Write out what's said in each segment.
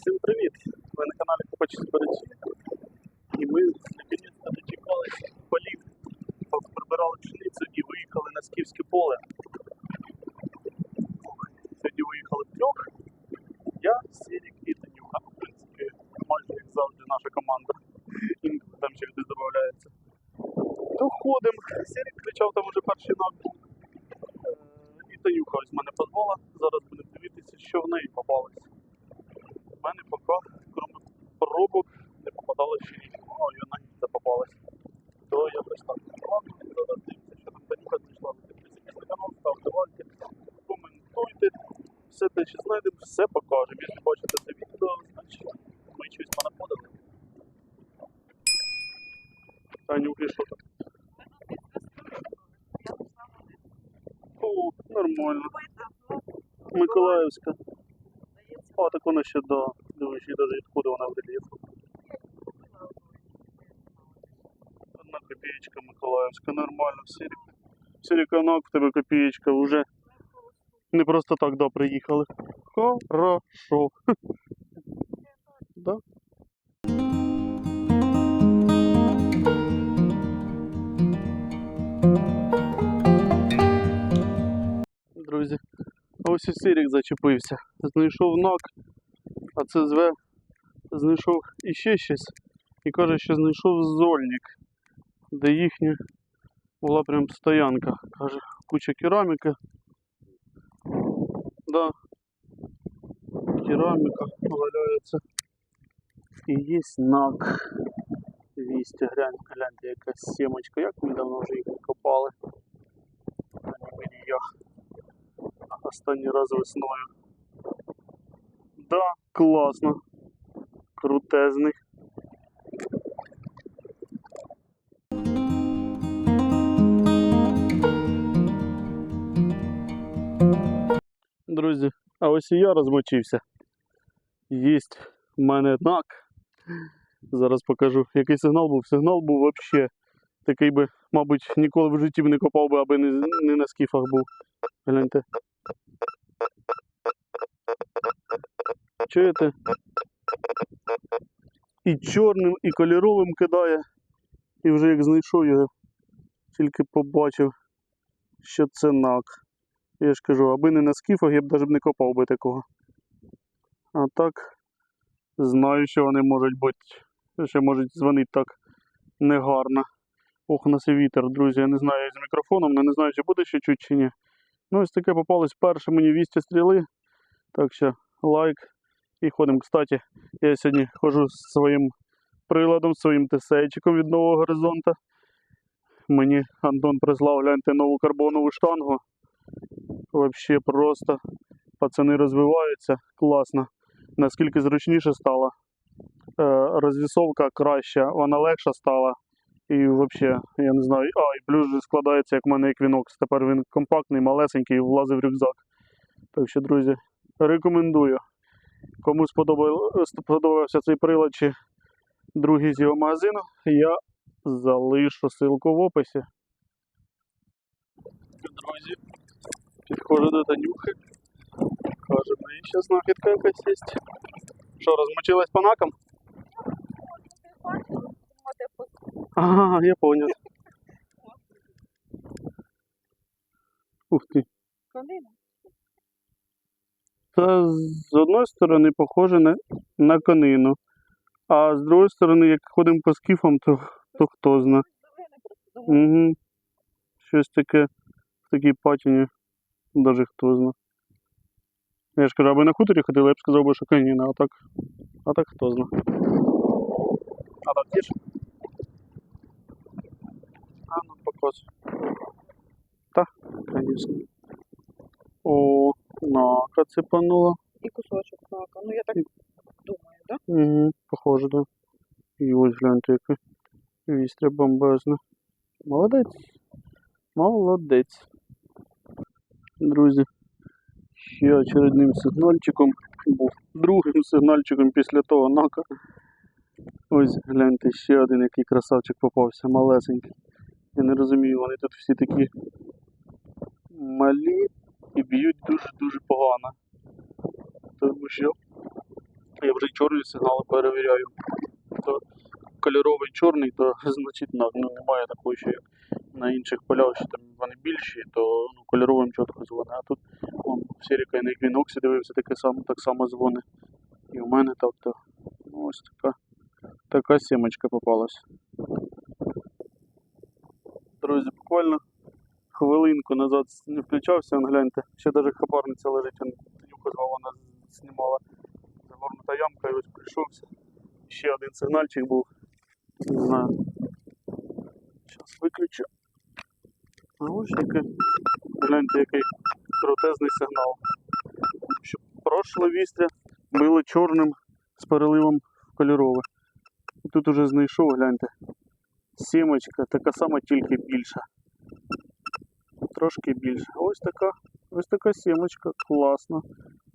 Всім привіт! Ви на каналі Копачі Збережі. І ми наконець-то дочекалися полів, прибирали пшеницю і виїхали на Скіфське поле. Сьогодні виїхали втрьох. Я, Сірік і Танюха. В принципі, майже як завжди наша команда. Інколи там ще хтось додається. Доходимо. Сірік кричав там уже перший нак був. Е, І Танюха ось мене позвала. Зараз будемо дивитися, що в неї попалось. У мене поки, крім пробок, не попадалося ще нічого. О, і вона не попалась. То я так. Ладно, зараз дивимося, що там Танюха знайшла. Підписуйтесь на канал, ставте лайки, коментуйте. Все те, що знайдемо, все покажемо. Якщо бачите це відео, значить ми щось понаходили. Танюхи, що там? О, нормально. Миколаївська. А, так вона ще да. І навіть відкуди вона в рельєфу. Одна копеечка Миколаївська, нормально, Сирік. Сиріканок в тебе копеечка вже. Не просто так, да, приїхали. Хорошо. Да? Друзі, ось і Сирік зачепився. Знайшов нак, а це зве знайшов іще щось і каже, що знайшов зольник, де їхня була прям стоянка. Каже, куча кераміки. Да. Кераміка валяється. І є нак. Вістя, глянь, гляньте, якась сімочка. Як ми давно вже їх не копали. Останній раз весною. Да, класно. Крутезний. Друзі, а ось і я розмочився. Єсть в мене нак. Зараз покажу, який сигнал був. Сигнал був взагалі такий би, мабуть, ніколи в житті б не копав би, аби не, не на скіфах був. Гляньте. Чуєте? І чорним, і кольоровим кидає. І вже як знайшов його, тільки побачив, що це нак. Я ж кажу, аби не на скіфах, я б навіть не копав би такого. А так, знаю, що вони можуть бути, ще можуть дзвонити так негарно. Ох, нас і вітер, друзі, я не знаю з мікрофоном, не знаю, чи буде ще чуть чи ні. Ну, ось таке попалось перше мені 200 стріли. Так що лайк і ходимо. Кстати, я сьогодні ходжу з своїм приладом, своїм тесейчиком від нового горизонта. Мені Антон прислав, гляньте, нову карбонову штангу. Вообще просто пацани розвиваються класно. Наскільки зручніше стало. Е, розвісовка краща, вона легша стала. І взагалі, я не знаю, а, і плюс же складається, як в мене еквінокс. Тепер він компактний, малесенький і влазить в рюкзак. Так що, друзі, рекомендую. Кому сподобав- сподобався цей прилад чи другий з його магазину, я залишу ссылку в описі. Друзі, підходжу до Танюхи. Каже, неї ще знахідка якась є. Що, розмочилась по накам? Ага, я понял. Ух ти. Та з одної сторони похоже на, на конину, а з другої сторони, як ходимо по скіфам, то, то хто зна. Угу. Щось таке в такій патіні, навіть хто зна. Я ж кажу, аби на хуторі ходили, я б сказав би, що конина, а так, а так хто зна. А так є ж? А ну показуй. Та, звісно. О, нака цепанула. І кусочок знака. Ну я так думаю, так? Угу, похоже, да. І ось гляньте, яка вістря бомбезна. Молодець. Молодець. Друзі, ще очередним сигнальчиком був другим сигнальчиком після того нака. Ось гляньте, ще один який красавчик попався, малесенький. Я не розумію, вони тут всі такі малі і б'ють дуже-дуже погано. Тому що Я вже чорні сигнали перевіряю. То кольоровий чорний, то значить. Ну, немає такого, що як на інших полях, що там вони більші, то ну, кольоровим чітко дзвонить. А тут он, в Сіріка і на Equinox дивився, таке само, так само дзвонить. І в мене так, то ну, ось така, така сімочка попалась. Друзі, буквально хвилинку назад не включався, гляньте, ще навіть хабарниця лежить, он звала, вона знімала загорнута ямка і ось прийшовся. Ще один сигнальчик був. Не знаю. Зараз виключу. А гляньте, який крутезний сигнал. Що прошле вістря било чорним з переливом в кольорове. І тут уже знайшов, гляньте. Сімочка, така сама, тільки більша. Трошки більше. Ось така, ось така сімочка, класно.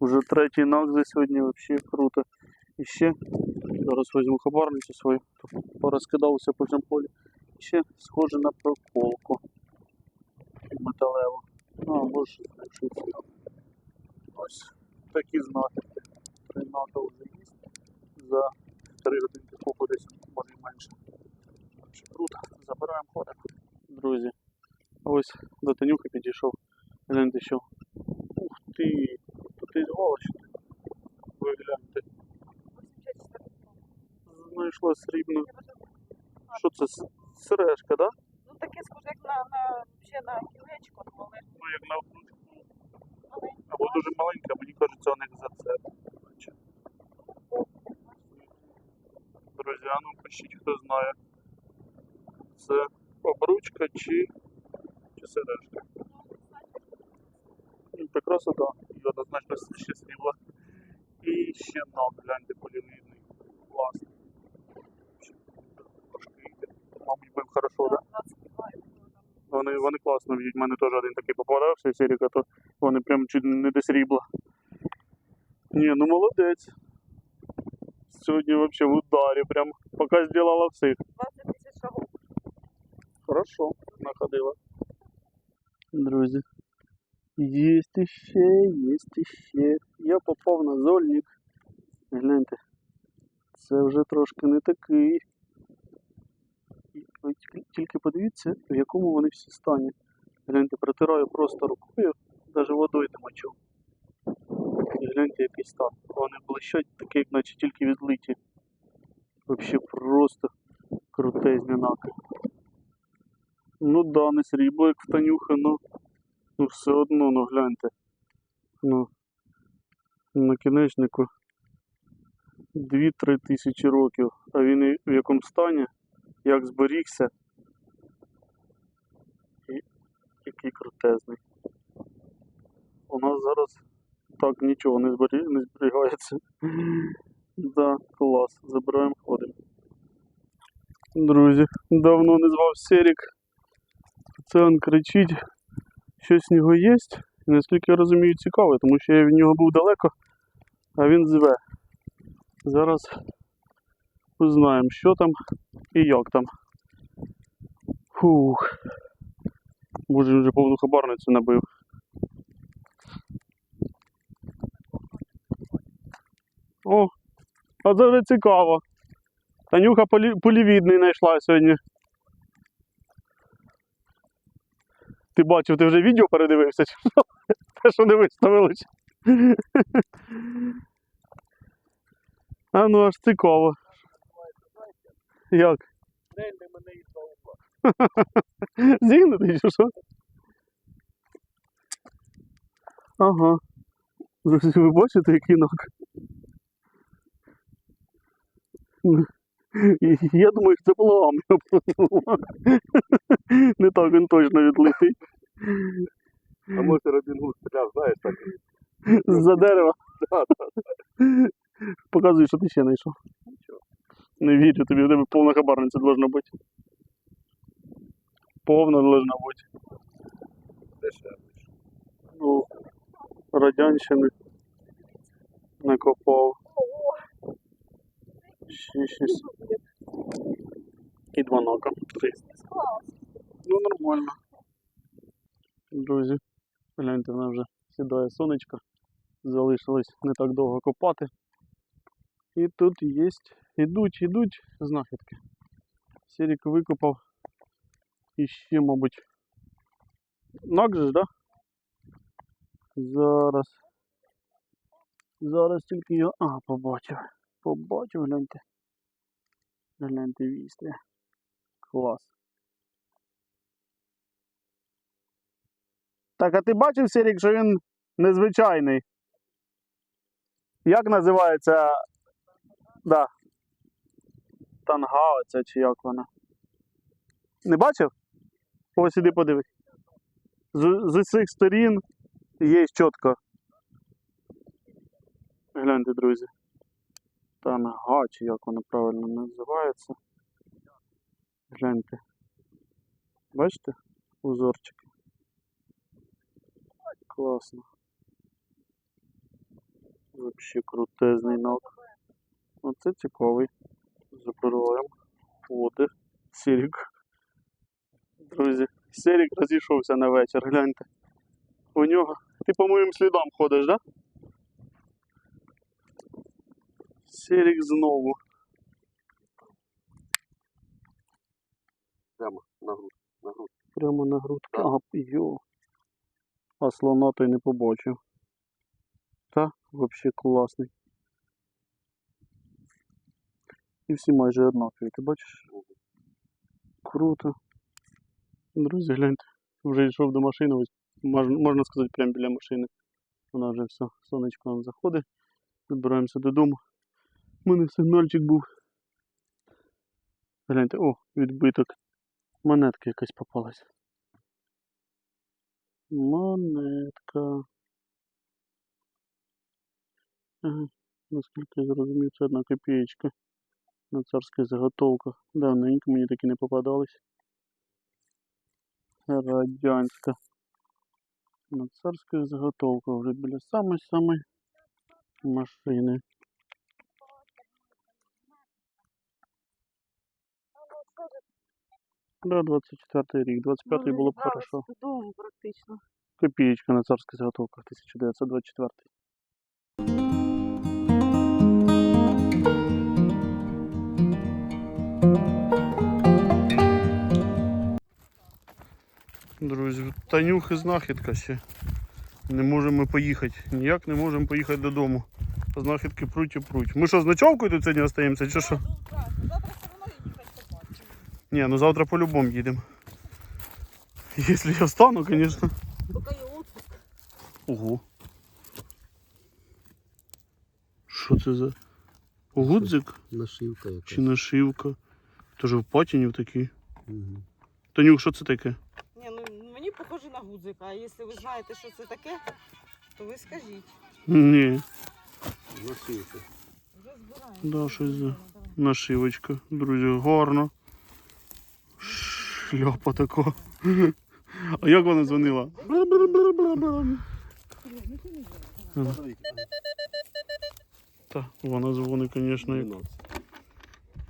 Уже третій наг за сьогодні, взагалі круто. І ще зараз візьму хабарницю свою, порозкидався по всьому полі. Ще схоже на проколку металеву. Ну, або ж знайшиться. Ось такі знахідки. Три нака вже є. За 3 годинки поку десь може і менше. Круто, забираємо ходимо. Друзі, ось до Танюхи підійшов. Гляньте, що. Ух ти! Тут і галочки. Ви гляньте. Знайшла срібну. Що це? Сережка, да? Ну таке схоже, як на, на, ще на кілечко, але Ну, як на обручку. Або дуже маленька, мені кажеться, у них за це. Друзі, а ну пишіть, хто знає. Це обручка чи, чи сережка. Ну, та красота. І однозначно ще срібла. І ще нам, гляньте, полівидний. Класно. Трошки, мабуть, бив хорошо, да? 22 було там. Вони, вони класно б'ють. У мене теж один такий попадався, Сіріка, то вони прям чуть не до срібла. Ні, ну молодець. Сьогодні взагалі в ударі, прям поки зробила всіх. 20 тисяч шагов. Хорошо, находила. Друзі. Єсть іще, єсть іще. Я попав на зольник. Гляньте. Це вже трошки не такий. Тільки- подивіться, в якому вони всі стані. Гляньте, протираю просто рукою, навіть водою мочу. Гляньте, який стан. Вони блищать, такі, наче тільки відлиті. Взагалі просто крутезні наки. Ну да, не срібло, як в Танюха, ну, ну все одно, ну гляньте. Ну, на кінечнику 2-3 тисячі років. А він і в якому стані, як зберігся. І який крутезний. У нас зараз так нічого не, збері... не зберігається. Да, клас. Забираємо, ходимо. Друзі, давно не звав Серік. Це він кричить, щось в нього є. І, Наскільки я розумію, цікаве, тому що я від нього був далеко, а він зве. Зараз узнаємо, що там і як там. Фух. Боже, вже повну хабарницю набив. О, а це вже цікаво. Танюха полі... полівідний знайшла сьогодні. Ти бачив, ти вже відео передивився, чи? Те, що не виставили. А ну аж цікаво. Як? Зігнутий чи що? Ага. Ви бачите, який ног? Я думаю, що це плам. Не так він точно відлитий. А може Робін Гуд стріляв, знаєш, так. З-за дерева. Показуй, що ти ще знайшов. Не вірю тобі, в тебе повна хабарниця должна бути. Повна должна бути. Дешево. Ну, радянщини накопав. Ого, І два нока. Три. Ну, нормально. Друзі, гляньте, вона вже сідає сонечко. Залишилось не так довго копати. І тут є. Ідуть, ідуть знахідки. Серік викопав. І ще, мабуть. Нак же ж, да? Зараз. Зараз тільки я. А, побачив. Побачив, гляньте. Гляньте вістря. Клас. Так, а ти бачив, Серік, що він незвичайний? Як називається? Да. Танга оця чи як вона? Не бачив? Ось іди подивись. З, з усіх сторін є чітко. Гляньте, друзі. Танга, чи як вона правильно називається. Гляньте. Бачите? Узорчики. Класно. Вообще крутезний ног. Оце цікавий. Забираємо. Води. Сірік. Друзі, Сірік розійшовся на вечір, гляньте. У нього. Ти по моїм слідам ходиш, да? Сірік знову. Прямо на грудь. На грудь. Прямо на грудки. А, йо. А слона той не побачив. Та, взагалі класний. І всі майже однакові, ти бачиш? Круто. Друзі, гляньте. Вже йшов до машини, ось мож- можна сказати, прямо біля машини. Вона вже все, сонечко нам заходить. Збираємося додому. У мене сигнальчик був. Гляньте, о, відбиток. Монетка якась попалась. Монетка. Ага, наскільки я зрозумів, це одна копієчка на царських заготовках. Давненько мені такі не попадались. Радянська. На царських заготовках вже біля самої-самої машини. Да, 24 рік. 25-й було б хорошо. Додому практично. Копеечка на царских заготовках 1924. Друзі, Танюхи знахідка ще. Не можемо поїхати. Ніяк не можемо поїхати додому. Знахідки пруть і пруть. Ми що, з ночовкою тут сьогодні остаємося, чи що? Ну, так, завтра все одно їхати побачимо. Ні, ну завтра по-любому їдемо. Якщо я встану, звісно. Поки є отпуск. Ого. Що це за гудзик Нашивка чи якась. нашивка? Тоже в патіні такий. Угу. Танюх, що це таке? Ні, ну мені похоже на гудзика. А якщо ви знаєте, що це таке, то ви скажіть. Ні, Нашивка. Вже збираємо. Да, щось за- нашивочка. Друзі, гарно. Шляпа така. А як вона дзвонила? Та, вона дзвонить, звісно, як 12.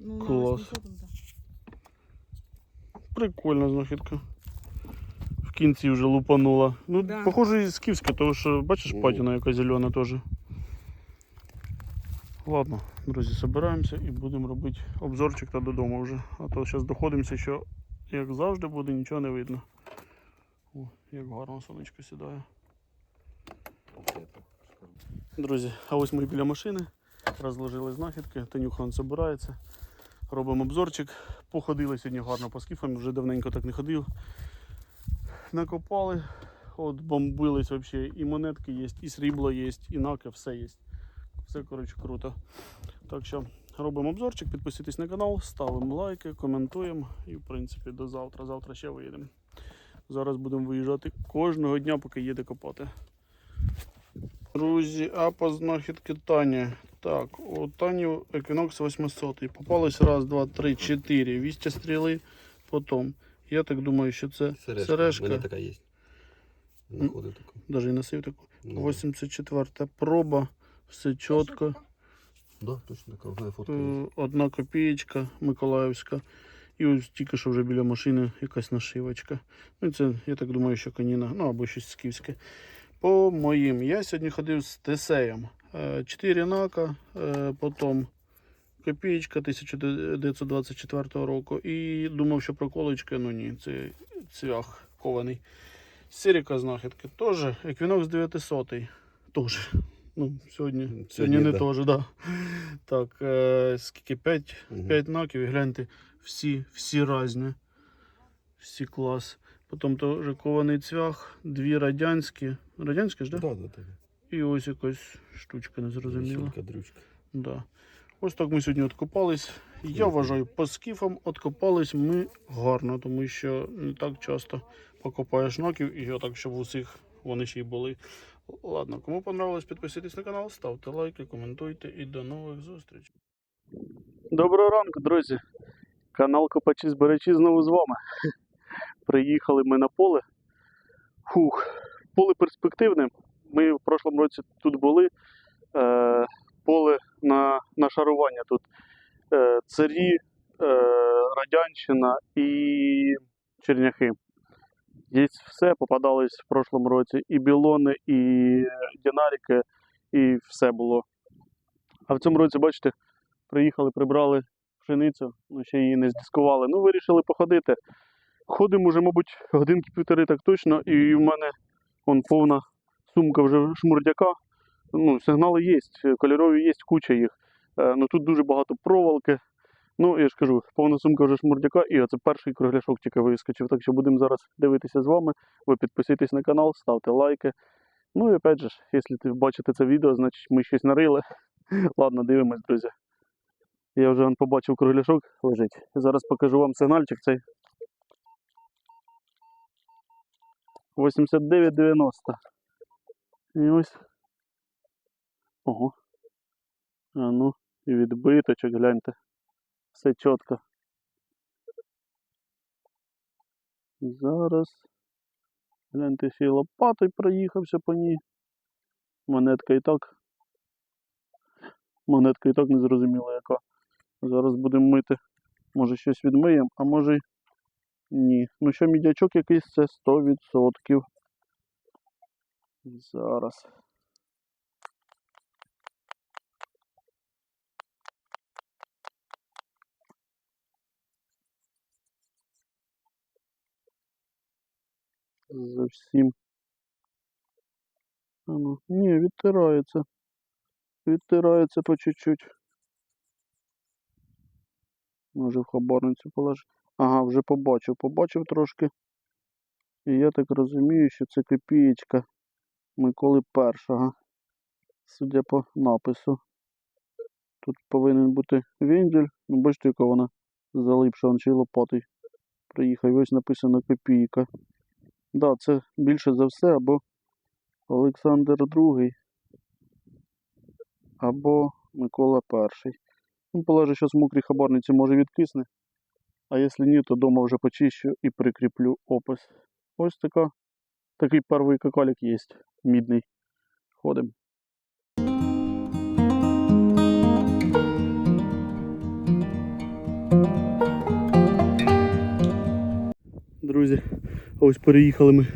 Ну, Клас. Прикольна знахідка. В кінці вже лупанула. Ну, Да. похоже, і скіфська, тому що бачиш патіна яка зелена теж. Ладно, друзі, збираємося і будемо робити обзорчик та додому вже. А то зараз доходимося, що як завжди буде, нічого не видно. О, як гарно сонечко сідає. Друзі, а ось ми біля машини. Розложили знахідки, Танюха он збирається. Робимо обзорчик. Походили сьогодні гарно по скіфам, вже давненько так не ходив. Накопали, от бомбились взагалі. І монетки є, і срібло є, і наки, все є. Все коротше круто. Так що робимо обзорчик, підписуйтесь на канал, ставимо лайки, коментуємо і в принципі до завтра. Завтра ще виїдемо. Зараз будемо виїжджати кожного дня, поки їде копати. Друзі, а по знахідки Тані. Так, у Тані Equinox 800. Попалось раз, два, три, чотири. Вісті стріли. Потім. Я так думаю, що це Сережка. сережка. У мене така є. Навіть і носив таку. Ну, 84 проба. Все чітко. Да, точно така. Мене фотка є. Е, Одна копієчка Миколаївська. І ось тільки що вже біля машини якась нашивочка. Ну, це, я так думаю, що каніна, ну або щось скіфське. По моїм, я сьогодні ходив з Тесеєм. Е, 4 нака, е, потім копієчка 1924 року. І думав, що проколочка, ну ні, це цвях кований. Сиріка знахідки теж. Еквінокс 900. Теж. Ну, сьогодні, сьогодні, Сьогодні, не да. теж, да. Так, е, скільки 5, Мгм. 5 наків, і гляньте, всі, всі різні. Всі клас. Потім теж кований цвях, дві радянські. Радянські ж, да? Да, да, да. І ось якась штучка незрозуміла. Щелка, дрючка. Да. Ось так ми сьогодні откопались. Я вважаю, по скіфам откопались ми гарно, тому що не так часто покопаєш ноків і отак, щоб усіх вони ще й були. Ладно, кому понравилось, підписуйтесь на канал, ставте лайки, коментуйте і до нових зустрічей. Доброго ранку, друзі. Канал Копачі Зберечі знову з вами. Приїхали ми на поле. Фух, поле перспективне. Ми в прошлому році тут були. Е, поле на, на шарування тут. Е, царі, е, Радянщина і Черняхи. Є все, попадались в прошлому році. І білони, і динаріки, і все було. А в цьому році, бачите, приїхали, прибрали пшеницю, ну ще її не здискували. Ну, вирішили походити. Ходимо вже, мабуть, годинки півтори так точно, і в мене вон повна сумка вже шмурдяка. Ну, сигнали є, кольорові є, куча їх. Е, ну тут дуже багато проволоки. Ну, я ж кажу, повна сумка вже шмурдяка, і оце перший кругляшок тільки вискочив. Так що будемо зараз дивитися з вами. Ви підписуйтесь на канал, ставте лайки. Ну і опять же, якщо ти бачите це відео, значить ми щось нарили. Ладно, дивимось, друзі. Я вже побачив кругляшок лежить. Зараз покажу вам сигнальчик цей. 89,90. І ось. Ого. А ну, відбиточок, гляньте. Все чітко. Зараз. Гляньте, ще й лопатою проїхався по ній. Монетка і так. Монетка і так не зрозуміла яка. Зараз будемо мити. Може щось відмиємо, а може й ні. Ну що мідячок якийсь це 100%. Зараз. Зовсім. А ну, ні, відтирається. Відтирається по чуть-чуть. Може в хабарницю положити. Ага, вже побачив, побачив трошки. І я так розумію, що це копієчка Миколи Першого. Судя по напису. Тут повинен бути вендель. Ну, бачите, яка вона залипша, он ще й. Приїхав, ось написано копійка. Да, це більше за все або Олександр II, або Микола І. Ну, положу, що з мокрій хабарниці може відкисне. А якщо ні, то вдома вже почищу і прикріплю опис. Ось така. Такий перший какалік є, мідний. Ходимо. Друзі, ось переїхали ми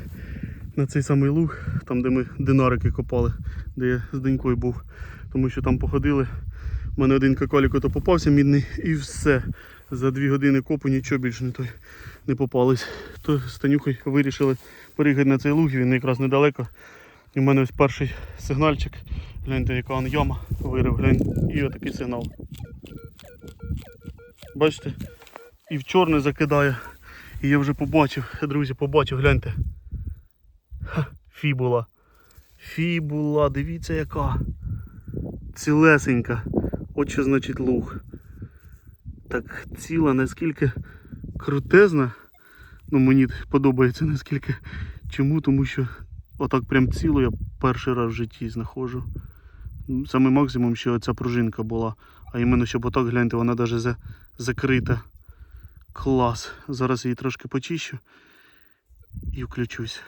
на цей самий луг, там де ми динарики копали, де я з денькою був. Тому що там походили. У мене один какалік ото попався мідний і все. За дві години копу нічого більше не, той, не попалось. То з Танюхою вирішили переїхати на цей луг, він якраз недалеко. І в мене ось перший сигнальчик. Гляньте, яка он яма вирив, глянь. І отакий сигнал. Бачите? І в чорне закидає. І я вже побачив, друзі, побачив, гляньте. Ха, фібула. Фібула, дивіться яка. Цілесенька. От що значить луг. Так ціла, наскільки крутезна. Ну мені подобається наскільки. Чому? Тому що отак прям ціло я перший раз в житті знаходжу. Саме максимум, що ця пружинка була. А іменно, щоб отак гляньте, вона навіть закрита. Клас. Зараз її трошки почищу і включусь.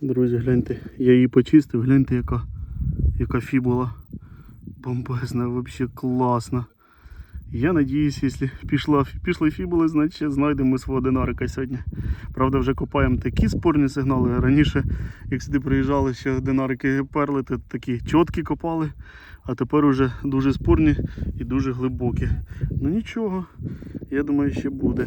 Друзі, гляньте, я її почистив, гляньте яка яка фібула. Бомбезна, взагалі класна. Я надіюсь, якщо пішла, пішли фібули, значить знайдемо свого динарика сьогодні. Правда, вже копаємо такі спорні сигнали. Раніше, як сюди приїжджали, ще динарики перли, то такі чіткі копали а тепер уже дуже спорні і дуже глибокі. Ну нічого, я думаю, ще буде.